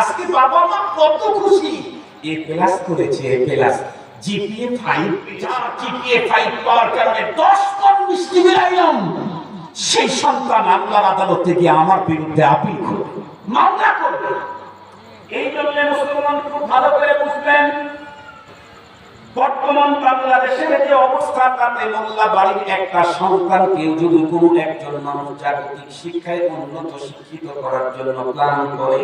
আজকে বাবা মা কত খুশি। এ প্লাস করেছে, A plus GPA five GPA five পাওয়ার কারণে দশ পন মিষ্টি বেরাইলাম সেই সন্তান আল্লাহর আদালতে গিয়ে আমার বিরুদ্ধে আপিল করবে। মামলা করবে। এই জন্য মুসলমান খুব ভালো করে বুঝবেন, বর্তমান বাংলাদেশের যে অবস্থা, তাতে মোল্লা বাড়ির একটা সন্তানকে যদি কোনো একজন মানুষ জাগতিক শিক্ষায় উন্নত শিক্ষিত করার জন্য প্ল্যান করে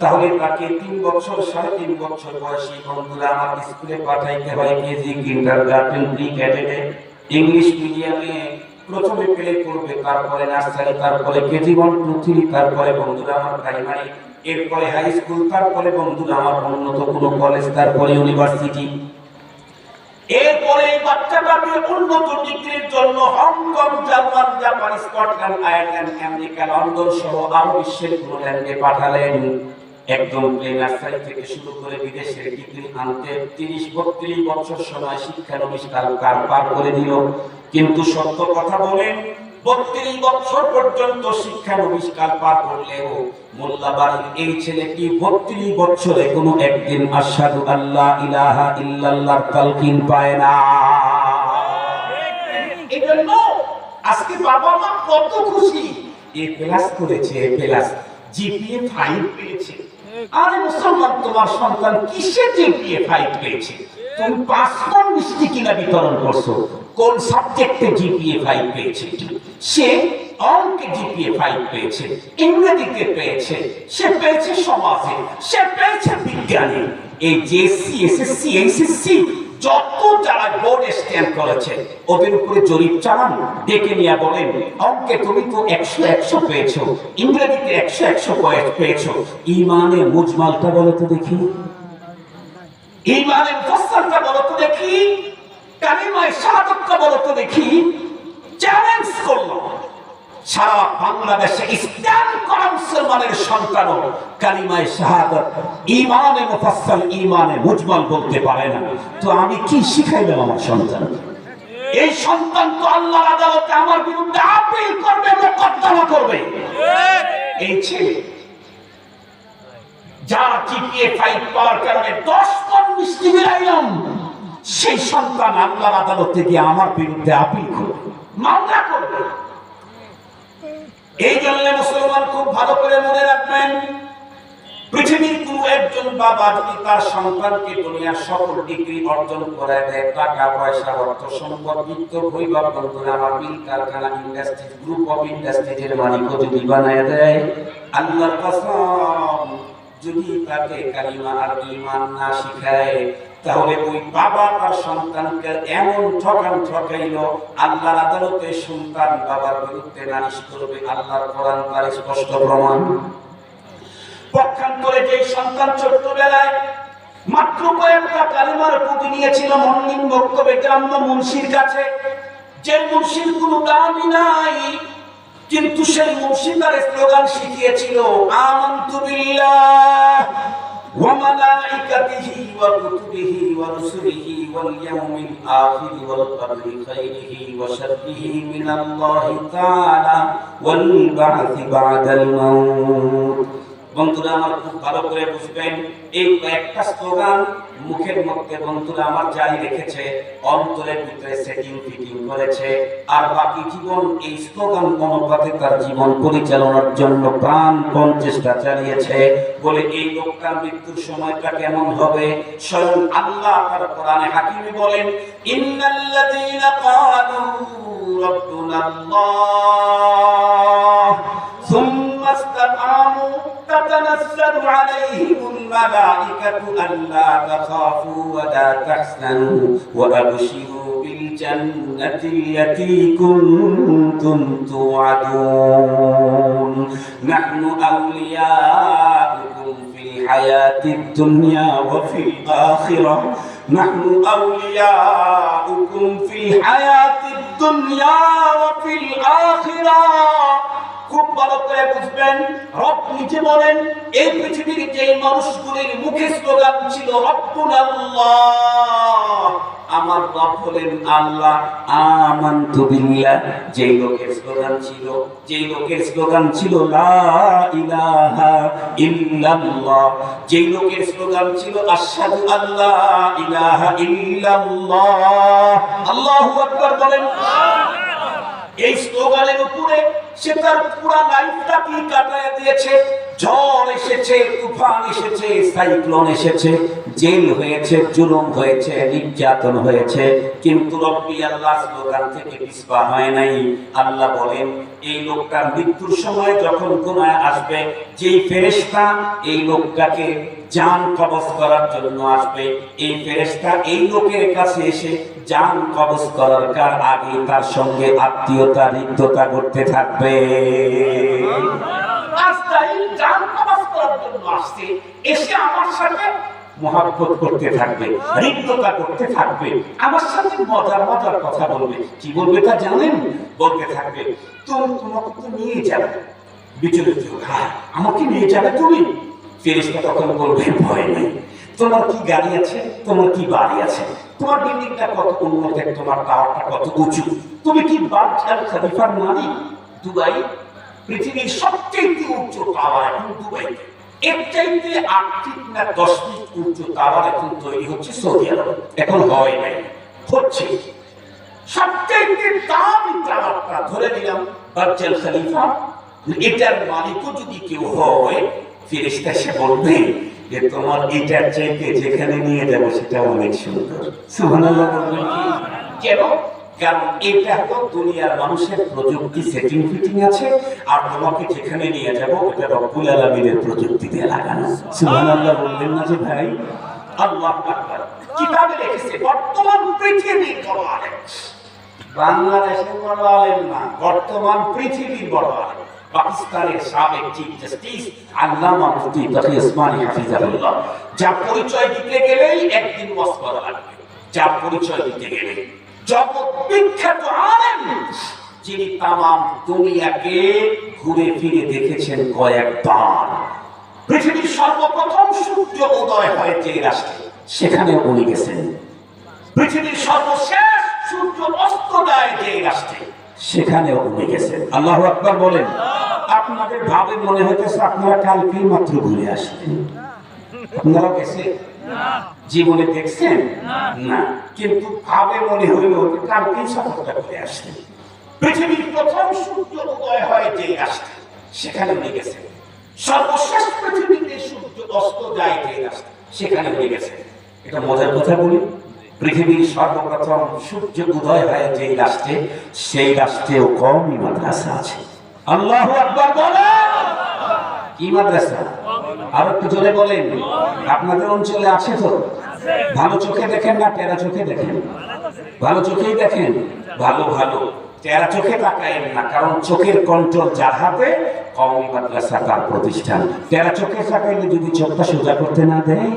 তাহলে তাকে তিন বছর, সাড়ে তিন বছর বয়সী বন্ধুরা আমার স্কুলে পাঠাইতে হয় কেজি কিন্ডার গার্ডেন প্রি ক্যাডেটে ইংলিশ মিডিয়ামে প্রথমে প্লে করবে, তারপরে নার্সারি তারপরে কেজি ওয়ান টু থ্রি তারপরে বন্ধুরা আমার প্রাইমারি এরপরে হাই স্কুল তারপরে বন্ধুরা আমার উন্নত কোনো কলেজ তারপরে ইউনিভার্সিটি এরপরে এই বাচ্চাটাকে উন্নত ডিগ্রির জন্য Hong Kong German Japan, Scotland, Ireland, America, London সহ আরও বিশ্বের কোনো ল্যান্ডে পাঠালেন। একদম নার্সারি থেকে শুরু করে বিদেশের ডিগ্রি আনতে তিরিশ, বত্রিশ বছর সময় শিক্ষানবিষ্কার কার পার করে দিল কিন্তু সত্য কথা বলেন বত্রিশ বছর পর্যন্ত পার করলেও এই ছেলেটি কোনো একদিন আসাদু আল্লাহ ইলাহা ইল্লাল্লাহর তালকিন পায় না। বাবা কত খুশি। এ প্লাস করেছে, এ প্লাস জিপিএ ফাইভ পেয়েছে। আরে মুসলমান তোমার সন্তান কিসের জিপিএ ফাইভ পেয়েছে? তুমি পাঁচ মিষ্টি কিনা বিতরণ করছ। কোন সাবজেক্টে জিপিএ ফাইভ পেয়েছে? সে অঙ্কে জিপিএ ফাইভ পেয়েছে, ইংরেজিতে পেয়েছে, সে পেয়েছে সমাজে, সে পেয়েছে বিজ্ঞানে। এই জেসি এসএসসি এইচএসসি যত যারা বোর্ড স্ট্যান্ড করেছে, ওদের উপরে জরিপ চালান, ডেকে নিয়ে বলেন, অঙ্কে তুমি তো একশো একশো পেয়েছ, ইংরেজিতে একশো একশো পেয়েছ, ইমানে মুজমালটা বলো তো দেখি। ইমানে মুফাসসালটা বলো তো দেখি, কালিমায়ে শাহাদাতটা বলো তো দেখি চ্যালেঞ্জ করল। সারা বাংলাদেশে ইসলাম করা মুসলমানের সন্তান কালিমায় শাহাদত ইমানে মুফাসসাল ইমানে মুজমাল বলতে পারে না। তো আমি কি শিখাইলাম আমার সন্তান? এই সন্তান তো আল্লাহর আদালতে আমার বিরুদ্ধে আপিল করবে, মোকদ্দমা করবে। এই ছেলে যার জিপিএ ফাইভ পাওয়ার কারণে দশ পন মিষ্টি বেরাইলাম সেই সন্তান আল্লাহর আদালতে গিয়ে আমার বিরুদ্ধে আপিল করবে, মামলা করবে। এই জন্য মুসলমান খুব ভালো করে মনে রাখবেন, পৃথিবীর কোন একজন বাবা যদি তার সন্তানকে দুনিয়ার সকল ডিগ্রি অর্জন করে দেয়, টাকা, পয়সা, অর্থ, সম্পদ, বিত্ত, বৈভব বন্ধুরা আমার মিল, কারখানা ইন্ডাস্ট্রি গ্রুপ অফ ইন্ডাস্ট্রিজের মালিক যদি বানায় দেয়, আল্লাহর কসম, যদি তাকে কালিমা আর ঈমান না শিখায় তাহলে ওই বাবা তার সন্তানকে এমন ঠকান ঠকাইল, আল্লাহর আদালতে সন্তান বাবার বিরুদ্ধে নালিশ করবে, আল্লাহর কোরআন তার স্পষ্ট প্রমাণ। পক্ষান্তরে যে সন্তান ছোট্টবেলায় মাত্র কয়েকটা কালিমার পুঁতি নিয়েছিল মন্দির বক্তব্যে গ্রাম্য মুন্সির কাছে, যে মুন্সির কোনো দামই নাই, কিন্তু সেই মুন্সি স্লোগান শিখিয়েছিল, আমান্তু বিল্লাহ। وملائكته وكتبه ورسله واليوم الآخر والقدر خيره وشره من الله تعالى والبعث بعد الموت বন্ধুরা আমার খুব ভালো করে বুঝবেন এই কয়েকটা স্লোগান মুখের মধ্যে বন্ধুরা আমার জারি রেখেছে অন্তরের ভিতরে সেটিং ফিটিং করেছে। আর বাকি জীবন এই স্লোগান অনুপাতে তার জীবন পরিচালনার জন্য প্রাণপণ চেষ্টা চালিয়েছে। বলে, এই লোকটার মৃত্যুর সময়টা কেমন হবে? স্বয়ং আল্লাহ তার কোরআনে হাকিমে বলেন, ইন্নাল্লাযীনা ক্বালু রাব্বুনা আল্লাহ الملائكة ألا تخافوا ولا تحزنوا وأبشروا بالجنة التي كنتم توعدون. نحن أولياؤكم في الحياة الدنيا وفي الآخرة. نحن أولياؤكم في الحياة الدنيا وفي الآخرة. ভালো করে বুঝবেন, রব নিজে বলেন, এই পৃথিবীর যে মানুষগুলির মুখে স্লোগান ছিল রব্বুল আল্লাহ আমার রব হলেন আল্লাহ। আমানতু বিল্লাহ। যেই লোকের স্লোগান ছিল, যেই লোকের স্লোগান ছিল, লা ইলাহা ইল্লাল্লাহ যেই লোকের স্লোগান ছিল, আশহাদু আল্লা ইলাহা ইল্লাল্লাহ আল্লাহু আকবার বলেন। এই স্লোগানের উপরে সে তার পুরা লাইফটা কি কাটায় দিয়েছে? ঝড় এসেছে তুফান এসেছে সাইক্লোন এসেছে। জেল হয়েছে, জুলুম হয়েছে, নির্যাতন হয়েছে। কিন্তু রব্বি আল্লাহ স্লোগান থেকে হয় নাই। আল্লাহ বলেন, এই লোকটার মৃত্যুর সময় যখন গুনায় আসবে, যেই ফেরেশতা এই লোকটাকে জান কবজ করার জন্য আসবে, এই ফেরেশতা এই লোকের কাছে এসে জান কবজ করার কার আগে তার সঙ্গে আত্মীয়তা রিক্ততা করতে থাকবে। কবজ করার জন্য আসছে। এসে আমার সাথে মহাব্বত করতে থাকবে রিক্ততা করতে থাকবে, আমার সাথে মজার মজার কথা বলবে। কি বলবে তা জানেন? বলতে থাকবে তুমি তোমাকে তো নিয়ে যাবে। বিচলিত হ্যাঁ আমাকে নিয়ে যাবে তুমি? ফেরেশতা তখন বলবে, ভয় নেই। তোমার কি গাড়ি আছে? তোমার কি বাড়ি আছে? তোমার বিল্ডিংটা কত উন্নত, তোমার টাওয়ারটা কত উঁচু? তুমি কি বার্জ আল খলিফার মালিক? দুবাই, পৃথিবীর সবচেয়ে উচ্চ টাওয়ার এখন দুবাইতে। এর চাইতে আট ফিট না দশ ফিট উচ্চ টাওয়ার এখন তৈরি হচ্ছে সৌদি আরব। এখন হয় নাই, হচ্ছে। দামি টাওয়ারটা ধরে নিলাম আল খলিফা। এটার মালিকও যদি কেউ হয় ফিরিস্তা সে বলবে যে, তোমার এটার চাইতে যেখানে নিয়ে যাব সেটা অনেক সুন্দর। সুবহানাল্লাহ বলবেন। কেন? কারণ এটা তো দুনিয়ার মানুষের প্রযুক্তি সেটিং ফিটিং আছে, আর তোমাকে যেখানে নিয়ে যাব, এটা রব্বুল আলামিনের দিয়ে লাগানো। সুবহানাল্লাহ বললেন না যে ভাই? আল্লাহ আকবার। কিতাবে লিখেছে, বর্তমান পৃথিবীর বড় আলেম। বাংলাদেশের বড় আলেম না, বর্তমান পৃথিবীর বড় আলেম। পাকিস্তানের সাবেক চিফ জাস্টিস আল্লামা মুফতি যা পরিচয় দিতে গেলেই একদিন ওয়াজ লাগবে। যা পরিচয় দিতে গেলে জগৎ বিখ্যাত আলেম, যিনি তামাম দুনিয়াকে ঘুরে ফিরে দেখেছেন কয়েকবার। পৃথিবীর সর্বপ্রথম সূর্য উদয় হয় যে রাষ্ট্রে, সেখানে উনি গেছেন। পৃথিবীর সর্বশেষ সূর্য অস্ত যায় যে রাষ্ট্রে, সেখানে উনি গেছেন। আল্লাহ আকবর বলেন, আপনাদের ভাবে মনে হইতেছে আপনারা কালকেই মাত্র ঘুরে আসলেন গেছে জীবনে দেখছেন? না। কিন্তু ভাবে মনে হইল যে কালকেই সফরটা করে আসলেন পৃথিবীর প্রথম সূর্য উদয় হয় যে রাষ্ট্রে সেখানে উনি গেছেন। সর্বশেষ পৃথিবীতে সূর্য অস্ত যায় যে রাষ্ট্রে সেখানে উনি গেছেন। এটা মজার কথা বলি, পৃথিবীর সর্বপ্রথম সূর্য উদয় হয় যে রাষ্ট্রে সেই রাষ্ট্রেও কমই মাদ্রাসা আছে। আল্লাহ আকবার বলেন! কি মাদ্রাসা? আর একটু জোরে বলেন। আপনাদের অঞ্চলে আছে তো? ভালো চোখে দেখেন না টেরা চোখে দেখেন? ভালো চোখেই দেখেন? ভালো ভালো। টেরা চোখে তাকায়েন না, কারণ চোখের কন্ট্রোল যার হাতে কম মাদ্রাসা তার প্রতিষ্ঠান। টেরা চোখে তাকাইলে যদি চোখটা সোজা করতে না দেয়